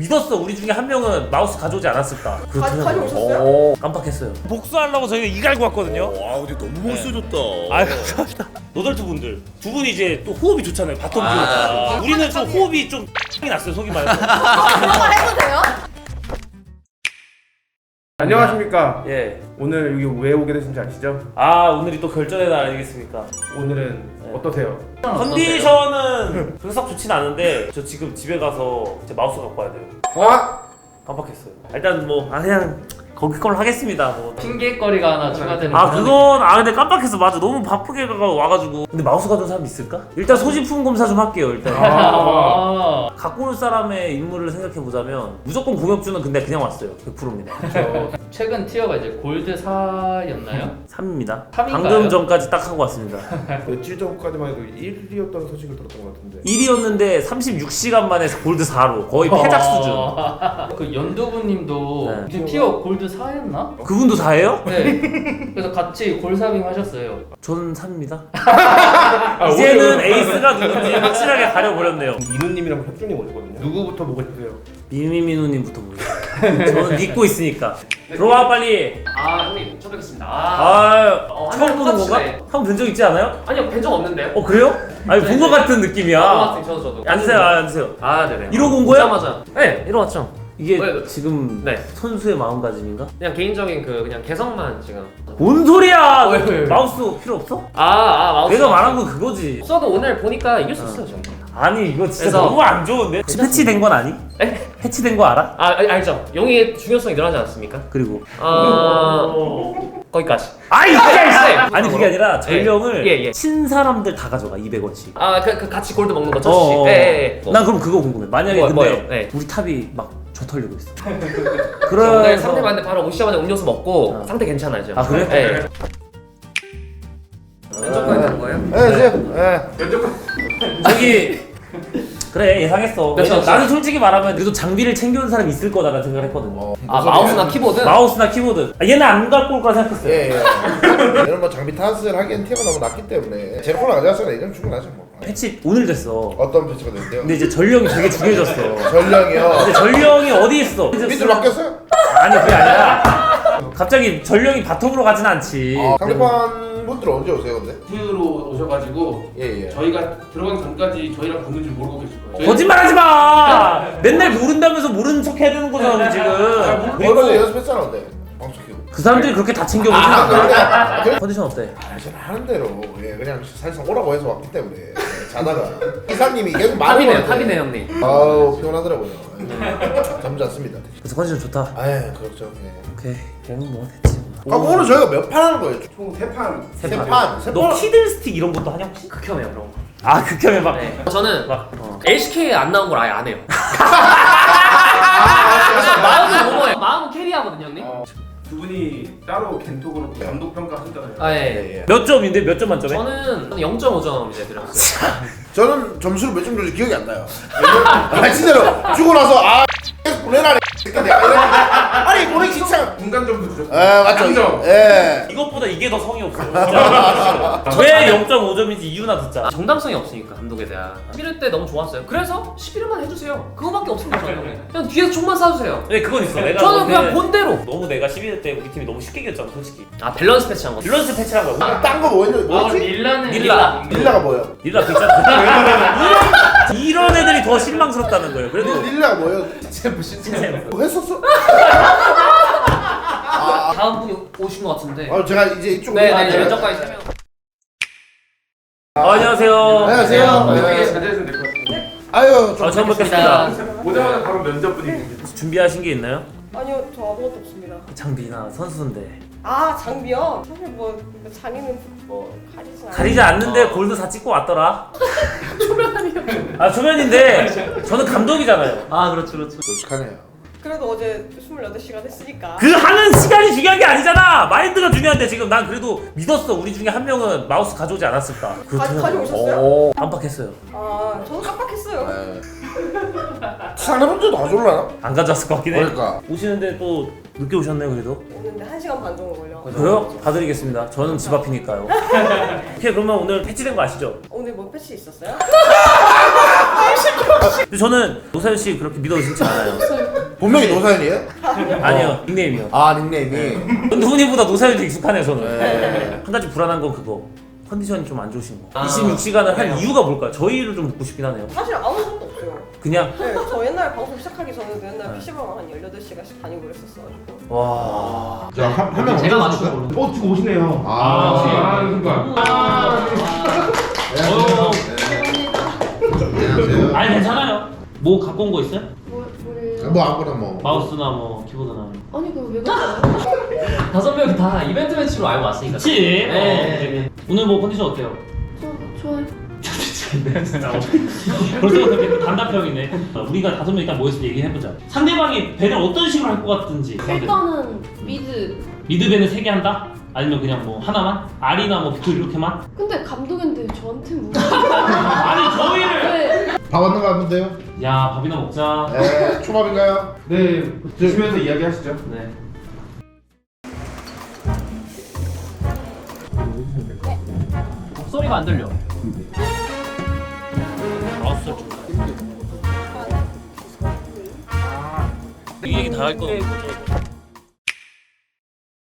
믿었어. 우리 중에 한 명은 마우스 가져오지 않았을까. 그렇더라고요. 가져오셨어요? 오, 깜빡했어요. 복수하려고 저희가 이 갈고 왔거든요. 와 근데 너무 멋있어졌다. 아 감사합니다. 노덜트 분들 두 분이 이제 또 호흡이 좋잖아요. 바텀 듀오. 아. 우리는 좀 호흡이 좀 이 났어요. 속이 말해서. 한번 해도 돼요? 안녕하십니까. 예. 오늘 여기 왜 오게 되신지 아시죠? 아 오늘이 또 결전의 날 아니겠습니까? 오늘은 어떠세요? 컨디션은 그썩 좋진 않은데 저 지금 집에 가서 제 마우스 갖고 와야 돼요. 와! 깜빡했어요. 일단 뭐 아 그냥 거기 걸로 하겠습니다. 뭐. 핑계거리가 하나 추가되는 아 그건 아 근데 깜빡했어 맞아 너무 바쁘게 가 와가지고 근데 마우스 가져온 사람 있을까? 일단 소지품 검사 좀 할게요 일단 아, 갖고 올 사람의 인물을 생각해 보자면 무조건 공혁주는 근데 그냥 왔어요 100%입니다 저 최근 티어가 이제 골드 4였나요? 3입니다 삼인가요? 방금 전까지 딱 하고 왔습니다 며칠 전까지만 해도 1위였다는 소식을 들었던 것 같은데 1위였는데 36시간 만에 골드 4로 거의 패작 수준 그 연두부님도 네. 지금 티어 골드 4였나? 그분도 4예요? 네. 그래서 같이 골사빙 하셨어요. 저는 3입니다 아, 이제는 에이스가 누군지 확실하게 가려버렸네요 이누님이랑 협준님 오시거든요 누구부터 보고 싶으세요? 미미민우님부터 보겠습니다 저는 믿고 있으니까 들어와 빨리 아 형님 처음 뵙겠습니다. 아, 아 어, 처음 보는 건가? 똑같으시네. 한번뵌적 있지 않아요? 아니요 뵌적 없는데요. 어 그래요? 아니 본 것 같은 느낌이야. 아, 저도 저도. 앉으세요, 아, 앉으세요. 아 네네. 이러고 온 거야? 오자마자. 네 이러왔죠. 이게 네. 지금 네. 선수의 마음가짐인가? 그냥 개인적인 그 그냥 개성만 지금. 뭔 소리야? 왜, 왜, 왜? 마우스 필요 없어? 아 아 마우스. 내가 말한 건 그거지. 써도 오늘 보니까 이길 수 있어요 저는. 아니 이거 진짜 그래서- 너무 안 좋은데? 혹시 패치된 건 아니? 에? 패치된 거 알아? 아 알- 알죠. 용의 중요성이 늘어나지 않습니까? 그리고 아 거기까지. 아이 네. 아니 그게 아니라 전령을 예, 예. 친 사람들 다 가져가 200원씩. 아그 그 같이 골드 먹는 거 어, 저씨. 어. 예, 예, 예. 난 그럼 그거 궁금해. 만약에 뭐, 근데 뭐요? 네. 우리 탑이 막 저 털리고 있어. 오늘 그래서 상대 봤는데 바로 오시자마자 음료수 먹고 어. 상태 괜찮아요 지금. 아, 그래? 네. 왼쪽까지 간 거예요? 네, 저기 그래 예상했어. 몇 왜냐면 초, 나는 솔직히 말하면 그래도 장비를 챙겨온 사람이 있을 거다라는 생각을 했거든. 아 마우스나 키보드? 마우스나 키보드. 아, 얘는 안 갖고 올 거라 생각했어요. 예, 예. 이런 뭐 장비 탓을 하기엔 티가 너무 낮기 때문에 제 콜라 가져왔으니까 이건 충분하죠 뭐. 패치 오늘 됐어. 어떤 패치가 됐는데요? 근데 이제 전령이 되게 중요해졌어. 전령이요. 근데 전령이 어디 있어? 밑으로 바뀌었어요? 아니 그게 아니라 갑자기 전령이 바텀으로 가진 않지. 아, 상대방 분들 언제 오세요 근데? 팀으로 오셔가지고 예, 예. 저희가 들어가기 전까지 저희랑 붙는 줄 모르고 계실 거예요. 거짓말하지 마. 맨날 모른다면서 모르는 척 해야 되는 거잖아 우리 지금. 그리고 연습했잖아 근데. 방송 키고. 그 사람들이 그렇게 다 챙겨 오지 아. 그래? 컨디션 어때? 아, 저는 하는 대로 예, 그냥 사실상 오라고 해서 왔기 때문에 예, 자다가 이사님이 계속 말을 탑이네요 탑이네 형님. 아우 피곤하더라고요. 예. 잠지 않습니다. 그래서 컨디션 좋다. 아, 그렇죠. 예. 오케이. 그럼 뭐 됐지. 아, 오늘 저희가 몇 판 하는 거예요? 총 3판 세세 판. 판. 세 너 판. 키들 스틱 이런 것도 하냐 혹시? 극혐해요 그런 거. 아 극혐해 막. 네. 저는 막 어. LCK 안 나온 걸 아예 안 해요. 마음은 뭐예요? 마음은 캐리하거든요 형님. 두 분이 따로 겐톡으로 감독 평가 하셨잖아요 아 예. 예, 예. 몇 점인데 몇 점 만점에? 저는 0.5점 이제 드렸어요. 저는 점수를 몇 점 줬는지 기억이 안 나요. 아 진짜로 주고 나서 아 보내라 내가 보내기 진짜. 공간 점수 주셨어요 에 맞죠. 예. 이것보다 이게 더 성의 없어. 진짜. 왜 0.5점인지 이유나 듣자. 정당성이 없으니까 감독에 대한 11회 때 너무 좋았어요. 그래서 11회만 해주세요. 그거밖에 없습니다 저는 형님. 그냥 뒤에서 총만 쏴주세요. 네 그건 있어. 내가 저는 근데 그냥 본대로. 너무 내가 12대 때 우리 팀이 너무 쉽게 이겼잖아 솔직히. 아 밸런스 패치한 거. 밸런스 패치란 거야. 딴거 뭐였는데 아, 뭐였지? 릴라는 릴라. 릴라가 뭐예요? 릴라 괜찮다. 이런, 이런 애들이 더 실망스럽다는 거예요. 그래도 릴라가 뭐예요? 진짜 뭐 했었어? 다음 분이 오신 것 같은데. 아 제가 이제 이쪽으로 네네 갈게요. 왼쪽까지 세 명. 아, 안녕하세요. 안녕하세요. 네. 될것 같습니다 아유 좀 아, 처음 뵙겠습니다. 오자마자 바로 면접 분위기 준비하신 게 있나요? 아니요, 저 아무것도 없습니다. 장비나 선수인데 아, 장비요? 사실 뭐 장인은 뭐 가리진 않아요. 가리지 않는데 골드 다 찍고 왔더라. 초면이요. 아 초면인데 저는 감독이잖아요. 아 그렇죠 그렇죠. 솔직하네요. 그래도 어제 28시간 했으니까. 그 하는 시간이 중요한 게 아니잖아. 마인드가 중요한데 지금 난 그래도 믿었어. 우리 중에 한 명은 마우스 가져오지 않았을까. 그렇더라고요. 가져오셨어요? 오, 깜빡했어요. 아, 저도 깜빡했어요. 네. 상대분들도 가져올라나? 안 가져왔을 것 같긴 해. 그러니까. 오시는데 또 늦게 오셨네요 그래도. 오는데 1시간 반 정도 걸려. 그래요? 봐드리겠습니다. 저는 집 앞이니까요. 오케이 그러면 오늘 패치된 거 아시죠? 오늘 뭐 패치 있었어요? 근데 저는 노사연 씨 그렇게 믿어도 진짜 않아요. 본명이 노사연이에요? 아니요 닉네임이요. 아 닉네임이. 근데 훈이보다 노사연이 더 익숙하네요 저는. 한 가지 불안한 건 그거. 컨디션이 좀 안 좋으신 거. 아. 26시간을 한 이유가 뭘까요? 저희를 좀 묻고 싶긴 하네요. 사실 아무 것도 없어요. 그냥 네, 저 옛날 방송 시작하기 전에도 옛날 PC방 한 18시간씩 다니고 그랬었어가지고. 와. 한명 제가 맞추는 걸로. 어 지금 오시네요. 아, 아, 그러니까. 안녕하세요. 아니 괜찮아요. 뭐 갖고 온 거 있어요? 뭐, 뭐 아무거나 뭐. 마우스나 뭐 키보드나. 아니 그거 왜 그래요? 다섯 명이 다 이벤트 매치로 알고 왔으니까. 그치. 네. 어, 오늘 뭐 컨디션 어때요? 저 좋아요 벌써 그렇게 단답형이네. 우리가 다섯 명 일단 모여서 얘기해보자. 상대방이 배를 어떤 식으로 할 것 같은지. 일단은 미드 미드 배는 세개 한다? 아니면 그냥 뭐 하나만? 알이나 뭐 빅토 이렇게만? 근데 감독인데 저한테 뭐 아니 저희를. 왜? 밥 왔는 거 하면 돼요? 야 밥이나 먹자. 네. 초밥인가요? 네 드시면서 이야기하시죠. 네. 소리가 안 들려. 마우스 좀. 이 얘기 다 할 거.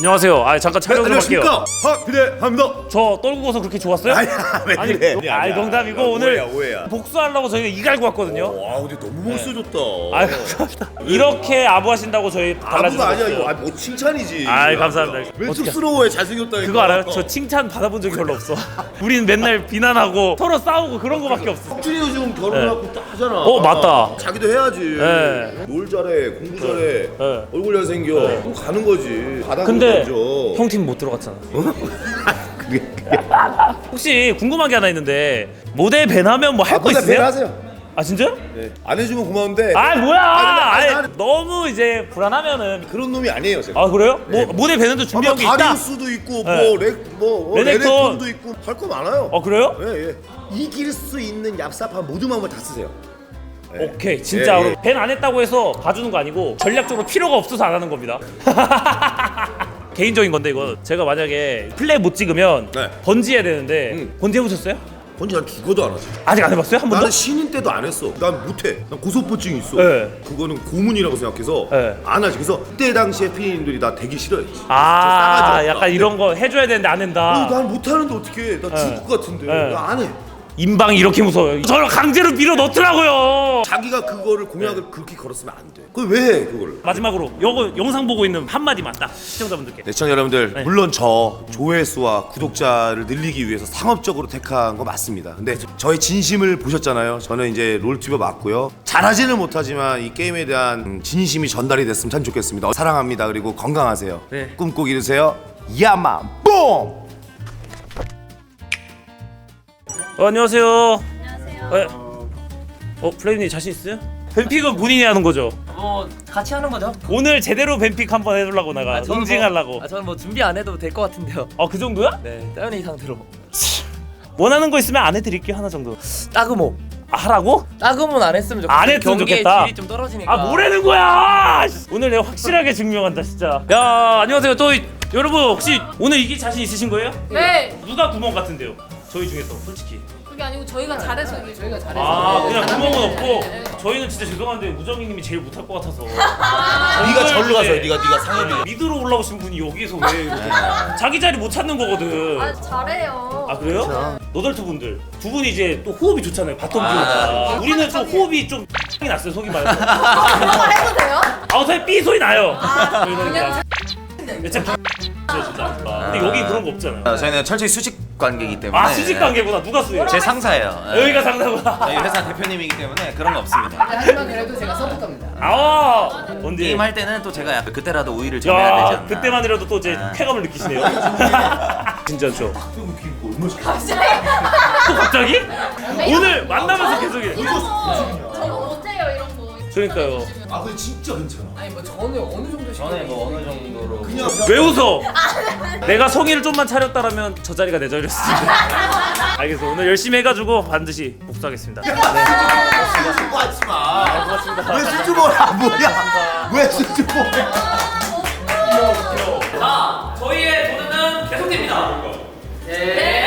안녕하세요. 아 잠깐 촬영 좀 할게요. 박비대합니다. 저 떨구고서 그렇게 좋았어요? 아니야, 왜 아니, 그래? 아니, 아니야. 농담이고 야, 오늘 오해야, 오해야. 복수하려고 저희가 이 갈고 왔거든요. 와, 근데 너무 멋있어졌다. 아 감사합니다. 이렇게 아부하신다고 저희 거 아니야. 이거. 아, 뭐 칭찬이지. 아이, 감사합니다. 왜 어떻게- 쑥스러워해? 잘생겼다니까. 그거 알아요? 저 칭찬 받아본 적이 별로 없어. 우리는 맨날 비난하고 서로 싸우고 그런 거밖에 없어. 석준이도 지금 결혼하고 딱 하잖아. 어, 맞다. 자기도 해야지. 네. 놀 잘해, 공부 잘해, 네. 얼굴 잘생겨. 그럼 가는 거지. 바닥으로 근데 던져. 형팀 못 들어갔잖아. 그게 혹시 궁금한 게 하나 있는데 모델 밴하면 뭐할 아, 거 근데 있으세요? 하세요. 아 진짜요? 네. 안 해주면 고마운데. 아 뭐야? 근데- 아니, 아니, 나는- 너무 이제 불안하면은 그런 놈이 아니에요, 제가. 아 그래요? 네. 뭐 모델 밴도 준비한 게 있다. 다리우스도 있고 네. 뭐 렉, 뭐 어, 레넥톤. 레넥톤도 있고 할 거 많아요. 어 그래요? 예, 예. 이길 수 있는 얍삽한 모든 방법을 다 쓰세요. 예. 오케이 진짜로 예, 예. 밴안 했다고 해서 봐주는 거 아니고 전략적으로 필요가 없어서 안 하는 겁니다. 개인적인 건데 이거 제가 만약에 플레이 못 찍으면 네. 번지 해야 되는데 응. 번지 해보셨어요? 본지 난 죽어도 안 하지. 아직 안 해봤어요? 한 번도? 나는 신인 때도 안 했어. 난 못해. 난 고소포증 있어. 네. 그거는 고문이라고 생각해서 네. 안 하지. 그래서 그때 당시에 피디님들이 나 되게 싫어했지. 아 싸가지 없다. 약간 이런 거 해줘야 되는데 안 한다. 어, 난 못하는데 어떻게? 나 죽을 네. 것 같은데. 네. 나 안 해. 인방이 이렇게 무서워요. 저를 강제로 밀어 넣더라고요. 자기가 그거를 공약을 네. 그렇게 걸었으면 안 돼. 그걸 왜 해? 그거를? 마지막으로 요거 영상 보고 있는 한마디만 딱 시청자분들께. 네, 시청자 여러분들 네. 물론 저 조회수와 구독자를 늘리기 위해서 상업적으로 택한 거 맞습니다 근데 저의 진심을 보셨잖아요 저는 이제 롤튜버 맞고요 잘하지는 못하지만 이 게임에 대한 진심이 전달이 됐으면 참 좋겠습니다 사랑합니다 그리고 건강하세요 네. 꿈꼭 이루세요 야만 뽕 어, 안녕하세요. 안녕하세요. 어 플레이님 자신 있어요? 뱀픽은 본인이 하는 거죠? 뭐 같이 하는 거죠? 오늘 제대로 뱀픽 한번 해주려고 내가 저는 응징하려고. 뭐, 아, 저는 뭐 준비 안 해도 될 것 같은데요. 어 그 정도야? 네, 따연이 상태로. 원하는 거 있으면 안 해드릴게요 하나 정도. 따그모. 아, 하라고? 따그모는 안 했으면 좋겠어. 안 했으면 경기의 좋겠다. 질이 좀 떨어지니까. 아 뭐라는 거야? 오늘 내가 확실하게 증명한다 진짜. 야 안녕하세요. 또 이- 여러분 혹시 오늘 이길 자신 있으신 거예요? 네 누가 구멍 같은데요? 저희 중에서 솔직히. 그게 아니고 저희가 잘해서 이게 저희가 잘해서. 아 그냥 구멍은 없고 네. 저희는 진짜 죄송한데 우정이님이 제일 못할 것 같아서. 네가 절로 가서 네. 네가 네가 상엽이. 미드로 올라오신 분이 여기서 왜 이렇게 자기 자리 못 찾는 거거든. 아 잘해요. 아 그래요? 너덜트 분들. 두 분이 이제 또 호흡이 좋잖아요. 바텀 듀오가 우리는 좀 호흡이 좀 X이 났어요 속이 말해서 잘해도 돼요? 아우사에 삐 소리 나요. 그냥 그러니까 진짜 진짜 근데 여기 그런 거 없잖아요 어, 저희는 철저히 수직 관계이기 때문에 아 수직 관계구나 누가 수요? 제 상사예요. 예. 여기가 상사구나 저희 회사 대표님이기 때문에 그런 거 없습니다. 하지만 그래도 제가 서포터입니다. 아 언제 게임 할 때는 또 제가 약간 그때라도 우위를 점해야 되지 야 않나. 그때만이라도 또제 아. 쾌감을 느끼시네요 진짜 저또 갑자기? 오늘 만나면서 계속 해 저는 어때요 이런 거 그러니까요 아 근데 진짜 괜찮아 아니 뭐 저는 어느 정도 전에 뭐 어느 정도로 그냥 왜 웃어? 내가 성의를 좀만 차렸다라면 저 자리가 내 자리였을 텐데. 알겠어. 오늘 열심히 해가지고 반드시 복수하겠습니다. 네. 하지 마. 고맙습니다. 왜 수줍어야 뭐야? 왜 수줍어? 자, 저희의 도전은 계속됩니다. 네.